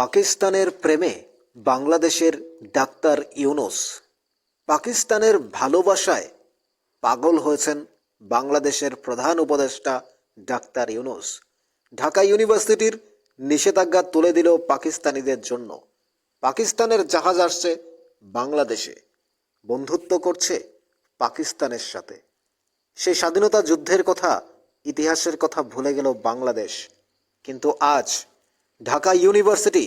পাকিস্তানের প্রেমে বাংলাদেশের ডাক্তার ইউনুস। পাকিস্তানের ভালোবাসায় পাগল হয়েছেন বাংলাদেশের প্রধান উপদেষ্টা ডাক্তার ইউনুস। ঢাকা ইউনিভার্সিটির নিষেধাজ্ঞা তুলে দিল পাকিস্তানিদের জন্য। পাকিস্তানের জাহাজ আসছে বাংলাদেশে। বন্ধুত্ব করছে পাকিস্তানের সাথে। সেই স্বাধীনতা যুদ্ধের কথা, ইতিহাসের কথা ভুলে গেল বাংলাদেশ। কিন্তু আজ ঢাকা ইউনিভার্সিটি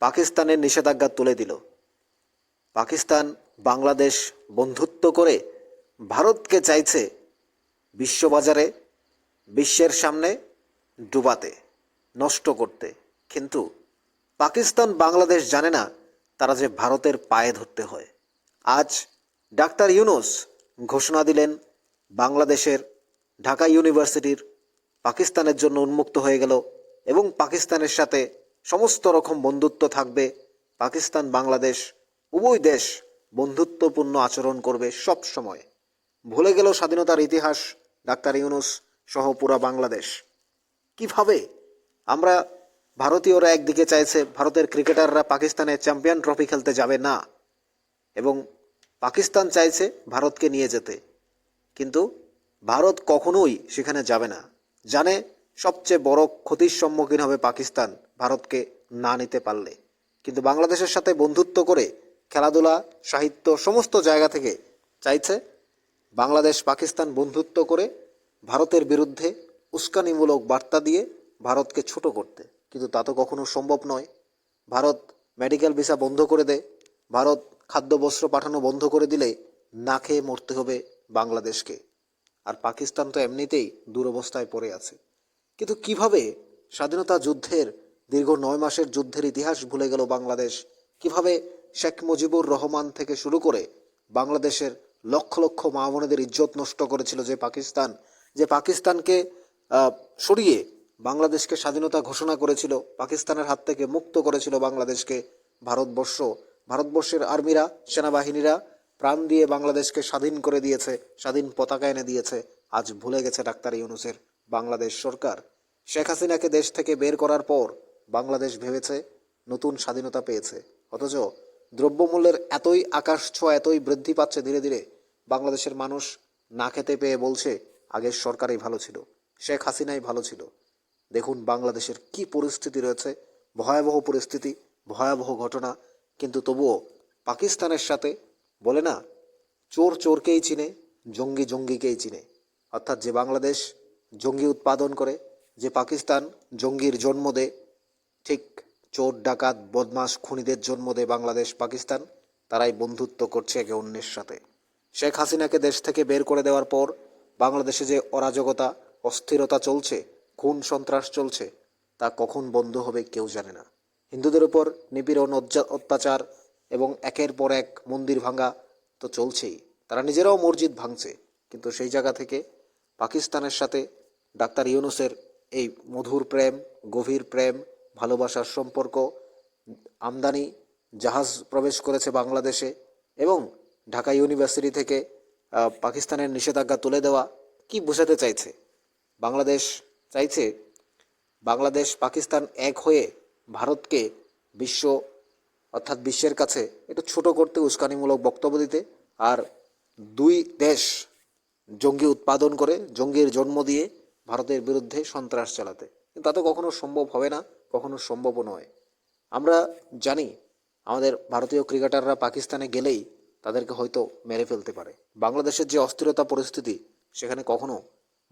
পাকিস্তানের নিষেধাজ্ঞা তুলে দিল। পাকিস্তান বাংলাদেশ বন্ধুত্ব করে ভারতকে চাইছে বিশ্ববাজারে, বিশ্বের সামনে ডুবাতে, নষ্ট করতে। কিন্তু পাকিস্তান বাংলাদেশ জানে না তারা যে ভারতের পায়ে ধরতে হয়। আজ ডাক্তার ইউনুস ঘোষণা দিলেন, বাংলাদেশের ঢাকা ইউনিভার্সিটির পাকিস্তানের জন্য উন্মুক্ত হয়ে গেল এবং পাকিস্তানের সাথে সমস্ত রকম বন্ধুত্ব থাকবে। পাকিস্তান, বাংলাদেশ, উভয় দেশ বন্ধুত্বপূর্ণ আচরণ করবে সব সময়। ভুলে গেল স্বাধীনতার ইতিহাস, ডাক্তার ইউনুস সহ পুরা বাংলাদেশ। কীভাবে? আমরা ভারতীয়রা একদিকে চাইছে ভারতের ক্রিকেটাররা পাকিস্তানে চ্যাম্পিয়ন ট্রফি খেলতে যাবে না, এবং পাকিস্তান চাইছে ভারতকে নিয়ে যেতে। কিন্তু ভারত কখনোই সেখানে যাবে না। জানে সবচেয়ে বড় ক্ষতির সম্মুখীন হবে পাকিস্তান ভারতকে না নিতে পারলে। কিন্তু বাংলাদেশের সাথে বন্ধুত্ব করে খেলাধুলা, সাহিত্য, সমস্ত জায়গা থেকে চাইছে বাংলাদেশ পাকিস্তান বন্ধুত্ব করে ভারতের বিরুদ্ধে উস্কানিমূলক বার্তা দিয়ে ভারতকে ছোট করতে। কিন্তু তা তো কখনো সম্ভব নয়। ভারত মেডিকেল ভিসা বন্ধ করে দেয় ভারত খাদ্য বস্ত্র পাঠানো বন্ধ করে দিলে না খেয়ে মরতে হবে বাংলাদেশকে। আর পাকিস্তান তো এমনিতেই দুরবস্থায় পড়ে আছে। কিন্তু কীভাবে স্বাধীনতা যুদ্ধের দীর্ঘ নয় মাসের যুদ্ধের ইতিহাস ভুলে গেল বাংলাদেশ? কীভাবে শেখ মুজিবুর রহমান থেকে শুরু করে বাংলাদেশের লক্ষ লক্ষ মা বোনেদের ইজ্জত নষ্ট করেছিল যে পাকিস্তান, যে পাকিস্তানকে সরিয়ে বাংলাদেশকে স্বাধীনতা ঘোষণা করেছিল, পাকিস্তানের হাত থেকে মুক্ত করেছিল বাংলাদেশকে ভারতবর্ষ। ভারতবর্ষের আর্মিরা, সেনাবাহিনীরা প্রাণ দিয়ে বাংলাদেশকে স্বাধীন করে দিয়েছে, স্বাধীন পতাকা এনে দিয়েছে। আজ ভুলে গেছে ডাক্তার ইউনুসের বাংলাদেশ সরকার। শেখ হাসিনাকে দেশ থেকে বের করার পর বাংলাদেশ ভেবেছে নতুন স্বাধীনতা পেয়েছে। অথচ দ্রব্যমূল্যের এতই আকাশ ছোঁয়া, এতই বৃদ্ধি পাচ্ছে ধীরে ধীরে বাংলাদেশের মানুষ না খেতে পেয়ে বলছে আগের সরকারই ভালো ছিল, শেখ হাসিনাই ভালো ছিল। দেখুন বাংলাদেশের কি পরিস্থিতি রয়েছে, ভয়াবহ পরিস্থিতি, ভয়াবহ ঘটনা। কিন্তু তবুও পাকিস্তানের সাথে বলে না, চোর চোরকেই চিনে, জঙ্গি জঙ্গিকেই চিনে। অর্থাৎ যে বাংলাদেশ জঙ্গি উৎপাদন করে, যে পাকিস্তান জঙ্গির জন্ম দেয়, ঠিক চোর, ডাকাত বদমাস খুনিদের জন্ম দেয় বাংলাদেশ, পাকিস্তান, তারাই বন্ধুত্ব করছে একে অন্যের সাথে। শেখ হাসিনাকে দেশ থেকে বের করে দেওয়ার পর বাংলাদেশে যে অরাজকতা, অস্থিরতা চলছে, খুন সন্ত্রাস চলছে, তা কখন বন্ধ হবে কেউ জানে না। হিন্দুদের উপর নিপীড়ন অত্যাচার এবং একের পর এক মন্দির ভাঙা তো চলছেই। তারা নিজেরাও মসজিদ ভাঙছে, কিন্তু সেই জায়গা থেকে পাকিস্তানের সাথে ডাক্তার ইউনুসের এই মধুর প্রেম, গভীর প্রেম, ভালোবাসার সম্পর্ক, আমদানি, জাহাজ প্রবেশ করেছে বাংলাদেশে এবং ঢাকা ইউনিভার্সিটি থেকে পাকিস্তানের নিষেধাজ্ঞা তুলে দেওয়া কি বোঝাতে চাইছে? বাংলাদেশ চাইছে বাংলাদেশ পাকিস্তান এক হয়ে ভারতকে বিশ্ব, অর্থাৎ বিশ্বের কাছে একটু ছোট করতে উস্কানিমূলক বক্তব্য দিতে। আর দুই দেশ জঙ্গি উৎপাদন করে, জঙ্গির জন্ম দিয়ে ভারতের বিরুদ্ধে সন্ত্রাস চালাতে। তা তো কখনো সম্ভব হবে না, কখনো সম্ভবও নয়। আমরা জানি আমাদের ভারতীয় ক্রিকেটাররা পাকিস্তানে গেলেই তাদেরকে হয়তো মেরে ফেলতে পারে। বাংলাদেশের যে অস্থিরতা পরিস্থিতি, সেখানে কখনো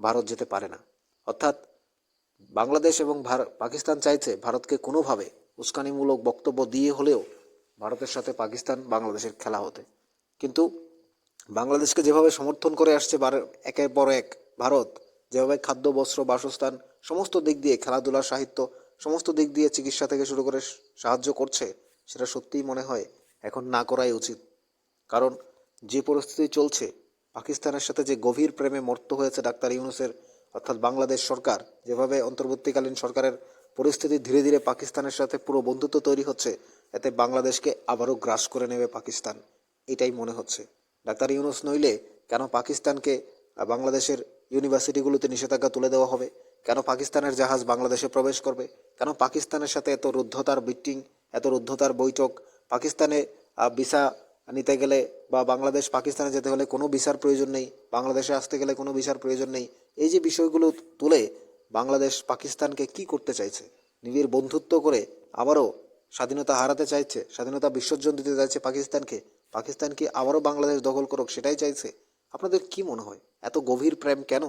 ভারত যেতে পারে না। অর্থাৎ বাংলাদেশ এবং পাকিস্তান চাইছে ভারতকে কোনোভাবে উস্কানিমূলক বক্তব্য দিয়ে হলেও ভারতের সাথে পাকিস্তান বাংলাদেশের খেলা হতে। কিন্তু বাংলাদেশকে যেভাবে সমর্থন করে আসছে একের পর এক, ভারত, যেভাবে খাদ্য, বস্ত্র, বাসস্থান, সমস্ত দিক দিয়ে খেলাধুলা সাহিত্য, সমস্ত দিক দিয়ে চিকিৎসা থেকে শুরু করে সাহায্য করছে, সেটা সত্যিই মনে হয় এখন না করাই উচিত। কারণ যে পরিস্থিতি চলছে, পাকিস্তানের সাথে যে গভীর প্রেমে মর্ত হয়েছে ডাক্তার ইউনুসের, অর্থাৎ বাংলাদেশ সরকার, যেভাবে অন্তর্বর্তীকালীন সরকারের পরিস্থিতি ধীরে ধীরে পাকিস্তানের সাথে পুরো বন্ধুত্ব তৈরি হচ্ছে, এতে বাংলাদেশকে আবারও গ্রাস করে নেবে পাকিস্তান, এটাই মনে হচ্ছে। ডাক্তার ইউনুস নইলে কেন পাকিস্তানকে বাংলাদেশের ইউনিভার্সিটিগুলোতে নিষেধাজ্ঞা তুলে দেওয়া হবে? কেন পাকিস্তানের জাহাজ বাংলাদেশে প্রবেশ করবে? কেন পাকিস্তানের সাথে এত রুদ্ধতার মিটিং, এত রুদ্ধতার বৈঠক? পাকিস্তানে ভিসা নিতে গেলে বা বাংলাদেশ পাকিস্তানে যেতে হলে কোনো ভিসার প্রয়োজন নেই, বাংলাদেশে আসতে গেলে কোনো ভিসার প্রয়োজন নেই। এই যে বিষয়গুলো তুলে বাংলাদেশ পাকিস্তানকে কি করতে চাইছে? নিবিড় বন্ধুত্ব করে আবারও স্বাধীনতা হারাতে চাইছে, স্বাধীনতা বিসর্জন দিতে চাইছে পাকিস্তানকে। পাকিস্তান কি আবারও বাংলাদেশ দখল করুক, সেটাই চাইছে। আপনাদের কি মনে হয়? এত গভীর প্রেম কেন?